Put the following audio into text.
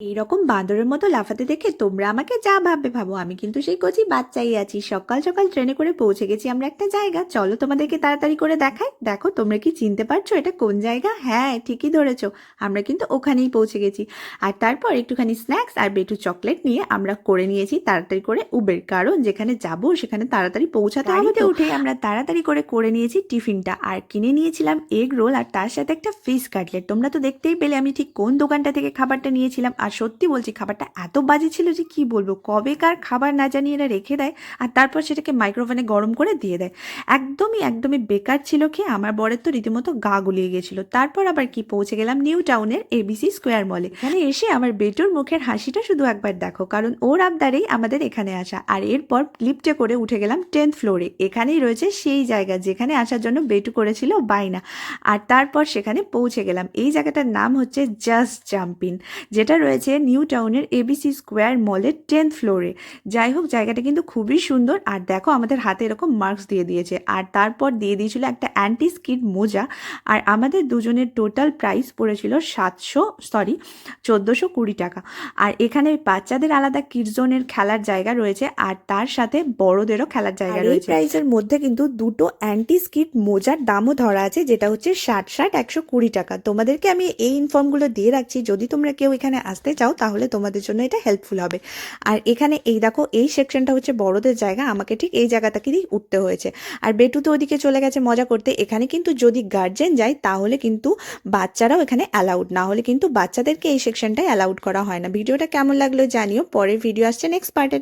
এইরকম বাঁদরের মতো লাফাতে দেখে তোমরা আমাকে যা ভাববে ভাবো। আমি কিন্তু সেই কচি বাচ্চাই আছি। সকাল সকাল ট্রেনে করে পৌঁছে গেছি আমরা একটা জায়গা। চলো তোমাদেরকে তাড়াতাড়ি করে দেখাই। দেখো তোমরা কি চিনতে পারছ এটা কোন জায়গা? হ্যাঁ ঠিকই ধরেছো। আমরা কিন্তু ওখানেই পৌঁছে গেছি। আর তারপর একটুখানি স্ন্যাক্স আর বেটু চকলেট নিয়ে আমরা করে নিয়েছি তাড়াতাড়ি করে উবের। কারণ যেখানে যাব সেখানে তাড়াতাড়ি পৌঁছাতে হবে উঠে আমরা তাড়াতাড়ি করে করে নিয়েছি টিফিনটা। আর কিনে নিয়েছিলাম এগ রোল আর তার সাথে একটা ফিশ কাটলেট। তোমরা তো দেখতেই পেলে আমি ঠিক কোন দোকানটা থেকে খাবারটা নিয়েছিলাম। আর সত্যি বলছি, খাবারটা এত বাজে ছিল যে কি বলব? কবেকার খাবার না জানিয়ে এরা রেখে দেয় আর তারপর সেটাকে মাইক্রোওভেনে গরম করে দিয়ে দেয়। একদমই একদমই বেকার ছিল খেয়ে আমার বরের তো রীতিমতো গা গুলিয়ে গেছিল তারপর আবার কি পৌঁছে গেলাম নিউ টাউনের এবিসি স্কোয়ার মলে এখানে এসে আমার বেটুর মুখের হাসিটা শুধু একবার দেখো, কারণ ওর আবদারেই আমাদের এখানে আসা। আর এরপর লিফটে করে উঠে গেলাম টেন্থ ফ্লোরে এখানেই রয়েছে সেই জায়গা, যেখানে আসার জন্য বেটু করেছিল বাইনা আর তারপর সেখানে পৌঁছে গেলাম। এই জায়গাটার নাম হচ্ছে জাস্ট জাম্পিন যেটা রয়েছে নিউ টাউনের এবিসি স্কোয়ার মলের টেন্থ ফ্লোরে। যাই হোক জায়গাটা কিন্তু খুবই সুন্দর। আর দেখো আমাদের হাতে এরকম মার্কস দিয়ে দিয়েছে। আর তারপর দিয়ে দিয়েছিল একটা অ্যান্টি স্কিড মোজা। আর আমাদের দুজনের টোটাল প্রাইস পড়েছিল সাতশো সরি চোদ্দোশো কুড়ি টাকা। আর এখানে বাচ্চাদের আলাদা কিডজোনের খেলার জায়গা রয়েছে। আর তার সাথে বড়দেরও খেলার জায়গা রয়েছে। প্রাইসের মধ্যে কিন্তু দুটো অ্যান্টি স্কিড মোজার দামও ধরা আছে যেটা হচ্ছে ষাট ষাট একশো কুড়ি টাকা। তোমাদেরকে আমি এই ইনফর্মগুলো দিয়ে রাখছি। যদি তোমরা কেউ এখানে আসতে চাও, তাহলে তোমাদের জন্য এটা হেল্পফুল হবে। আর এখানে এই দেখো, এই সেকশনটা হচ্ছে বড়দের জায়গা, আমাকে ঠিক এই জায়গাটা থেকেই উঠতে হয়েছে। আর বেটু তো ওদিকে চলে গেছে মজা করতে, এখানে কিন্তু যদি গার্জেন যায়, তাহলে কিন্তু বাচ্চারাও এখানে অ্যালাউড না হলে কিন্তু বাচ্চাদেরকে এই সেকশনটায় অ্যালাউড করা হয় না। ভিডিওটা কেমন লাগল জানিও, পরের ভিডিও আসছে নেক্সট পার্টে